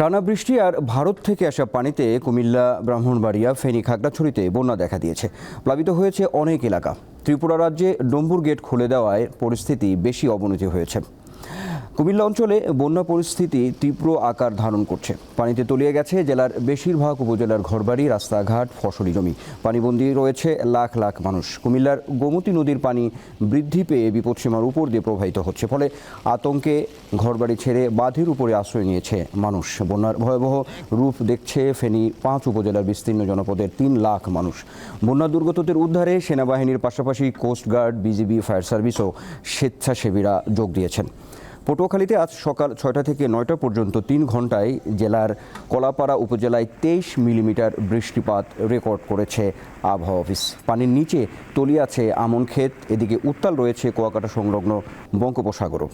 টানা বৃষ্টি আর ভারত থেকে আসা পানিতে কুমিল্লা, ব্রাহ্মণবাড়িয়া, ফেনী, খাগড়াছড়িতে বন্যা দেখা দিয়েছে। প্লাবিত হয়েছে অনেক এলাকা। ত্রিপুরা রাজ্যে ডম্বুর গেট খুলে দেওয়ায় পরিস্থিতি বেশি অবনতি হয়েছে। কুমিল্লা অঞ্চলে বন্যা পরিস্থিতি তীব্র আকার ধারণ করছে। পানিতে তলিয়ে গেছে জেলার বেশিরভাগ উপজেলার ঘরবাড়ি, রাস্তাঘাট, ফসলি জমি। পানিবন্দী রয়েছে লাখ লাখ মানুষ। কুমিল্লার গোমতী নদীর পানি বৃদ্ধি পেয়ে বিপদসীমার উপর দিয়ে প্রবাহিত হচ্ছে। ফলে আতঙ্কে ঘরবাড়ি ছেড়ে বাঁধের উপরে আশ্রয় নিয়েছে মানুষ। বন্যার ভয়াবহ রূপ দেখছে ফেনী পাঁচ উপজেলার বিস্তীর্ণ জনপদের তিন লাখ মানুষ। বন্যা দুর্গতদের উদ্ধারে সেনাবাহিনীর পাশাপাশি coast guard, BGB, fire service ও স্বেচ্ছাসেবীরা যোগ দিয়েছেন। পটুয়াখালীতে আজ সকাল ছয়টা থেকে নয়টা পর্যন্ত তিন ঘন্টায় জেলার কলাপাড়া উপজেলায় তেইশ মিলিমিটার বৃষ্টিপাত রেকর্ড করেছে আবহাওয়া অফিস। পানির নিচে তলিয়ে আছে আমন ক্ষেত, এদিকে উত্তাল রয়েছে কুয়াকাটা সংলগ্ন বঙ্গোপসাগরও।